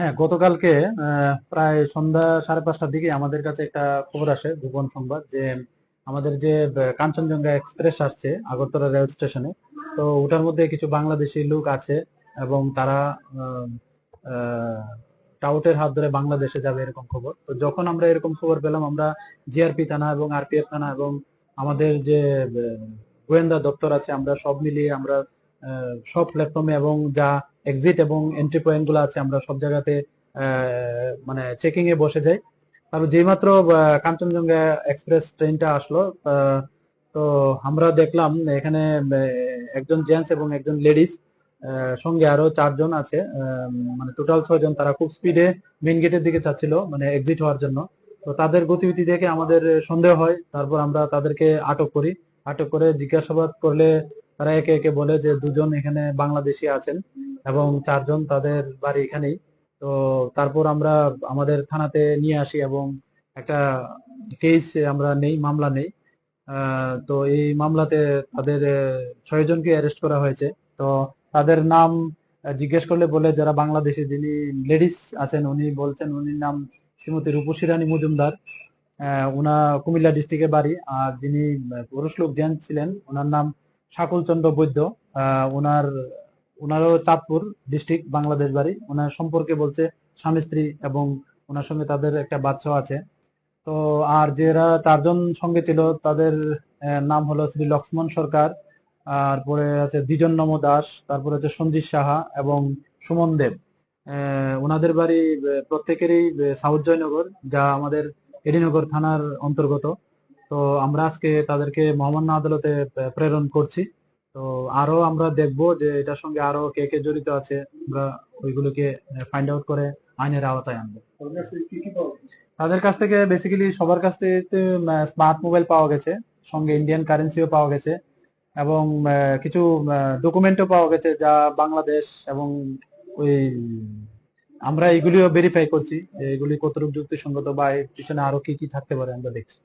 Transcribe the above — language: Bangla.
হ্যাঁ গতকালকে প্রায় সন্ধ্যা সাড়ে পাঁচটার দিকে আমাদের কাছে একটা খবর আসে গোপন সংবাদ, যে আমাদের যে কাঞ্চনজঙ্ঘা এক্সপ্রেস আসছে, আগরতলা রেল স্টেশনে, তো ওটার মধ্যে কিছু বাংলাদেশি লোক আছে এবং তারা টাউটের হাত ধরে বাংলাদেশে যাবে এরকম খবর। তো যখন আমরা এরকম খবর পেলাম, আমরা জিআরপি থানা এবং আরপিএফ থানা এবং আমাদের যে গোয়েন্দা দপ্তর আছে, আমরা সব মিলিয়ে আমরা সব প্ল্যাটফর্মে এবং যা এক্সিট এবং এন্ট্রি পয়েন্টগুলো আছে, আমরা সব জায়গাতে মানে চেকিং এ বসে যাই। তারপর যেইমাত্র কাঞ্চনজঙ্ঘা এক্সপ্রেস ট্রেনটা আসলো তো আমরা দেখলাম এখানে একজন জেন্টস এবং একজন লেডিস সঙ্গে আরও চারজন আছে। মানে টোটাল ছয়জন তারা খুব স্পিডে মেইন গেটের দিকে চাচ্ছিল মানে এক্সিট হওয়ার জন্য। তো তাদের গতিবিধি দেখে আমাদের সন্দেহ হয়, তারপর আমরা তাদেরকে আটক করি। আটক করে জিজ্ঞাসাবাদ করলে তারা একে একে বলে যে দুজন এখানে বাংলাদেশি আছেন এবং চারজন তাদের বাড়ি এখানেই। তো তারপর আমরা আমাদের থানাতে নিয়ে আসি এবং একটা কেস আমরা নেই, মামলা নেই। তো এই মামলাতে তাদের ছয় জনকে অ্যারেস্ট করা হয়েছে। তো তাদের নাম জিজ্ঞেস করলে বলে যারা বাংলাদেশি যিনি লেডিস আছেন, উনি বলছেন উনির নাম শ্রীমতী রূপসী রানী মজুমদার উনা কুমিল্লা ডিস্ট্রিক্টে বাড়ি আর যিনি পুরুষ লোক জেন্টস ছিলেন ওনার নাম শাকুল চন্দ্র বৈদ্য ওনার ওনারও চাঁদপুর ডিস্ট্রিক্ট বাংলাদেশ বাড়ি। ওনার সম্পর্কে বলছে স্বামী, স্ত্রী এবং ওনার সঙ্গে তাদের একটা বাচ্চাও আছে। তো আর যারা চারজন সঙ্গে ছিল, তাদের নাম হলো শ্রী লক্ষ্মণ সরকার। তারপরে আছে দ্বিজন নম দাস, তারপরে আছে সঞ্জিত সাহা এবং সুমন দেব। ওনাদের বাড়ি প্রত্যেকেরই সাউথ জয়নগর, যা আমাদের এডিনগর থানার অন্তর্গত। তো আমরা আজকে তাদেরকে মহামান্য আদালতে প্রেরণ করছি। তো আরও আমরা দেখব যে এটার সঙ্গে আরও কে কে জড়িত আছে। আমরা ওইগুলোকে ফাইন্ড আউট করে আইনের আওতায় আনব। তাদের কাছ থেকে বেসিক্যালি সবার কাছ থেকে স্মার্ট মোবাইল পাওয়া গেছে, সঙ্গে ইন্ডিয়ান কারেন্সিও পাওয়া গেছে। এবং কিছু ডকুমেন্টও পাওয়া গেছে যা বাংলাদেশ এবং ওই, আমরা এগুলিও ভেরিফাই করছি এগুলি কতটুকু যুক্তিসঙ্গত বা এর পিছনে আরও কি কি থাকতে পারে আমরা দেখছি।